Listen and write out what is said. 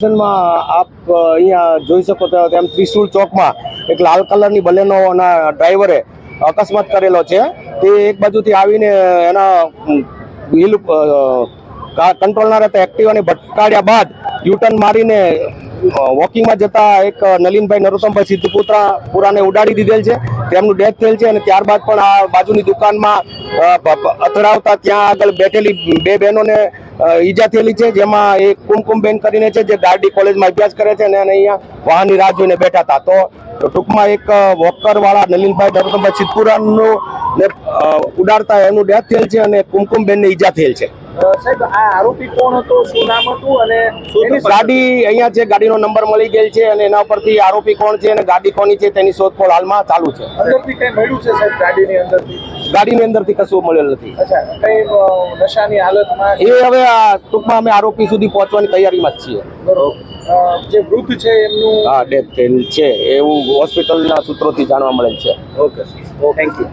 માં આપ અહીંયા જોઈ શકો તો તેમ ત્રિશુલ ચોકમાં એક લાલ કલરની બલેનોના ડ્રાઈવરે અકસ્માત કરેલો છે. તે એક બાજુથી આવીને એના ઉમ, વ્હીલ અ, કા- કંટ્રોલ ના રહેતા એક્ટિવાને ભટકાડ્યા બાદ યુટર્ન મારીને વોકિંગમાં જતા એક નલિનભાઈ નરોત્તમભાઈ સિદ્ધપુત્રા પુરાને ઉડાડી દીધેલ છે. તેમનું ડેથ થયેલ છે અને ત્યારબાદ પણ આ બાજુની દુકાનમાં અથડાવતા ત્યાં આગળ બેઠેલી બે બહેનોને ઈજા થયેલી છે, જેમાં એક કુમકુમબેન કરીને છે, જે ગાર્ડી કોલેજમાં અભ્યાસ કરે છે અને અહીંયા વાહનની રાહ જોઈને બેઠા હતા. તો ટૂંકમાં એક વોકરવાળા નલિનભાઈ નરોત્તમભાઈ સિદ્ધપુરાનું ઉડાડતા એનું ડેથ થયેલ છે અને કુમકુમબેનને ઈજા થયેલ છે. સાહેબ આ આરોપી કોણ હતો? શું નામ હતું? અને એની ગાડી અહીંયા છે ગાડીનો નંબર મળી ગયેલ છે અને એના પરથી આરોપી કોણ છે અને ગાડી કોની છે તેની શોધખોળ હાલમાં ચાલુ છે. અંદરથી કઈ મળ્યું છે સાહેબ ગાડીની અંદરથી? ગાડીની અંદરથી કશું મળેલ નથી. અચ્છા કઈ નશાની હાલતમાં એ હવે આ ટૂંકમાં અમે આરોપી સુધી પહોંચવાની તૈયારીમાં જ છીએ. બરોબર. જે વૃદ્ધ છે એમનું? હા ડેથ થયેલ છે. એવું હોસ્પિટલના સૂત્રોથી જાણવા મળેલ છે. Okay thank you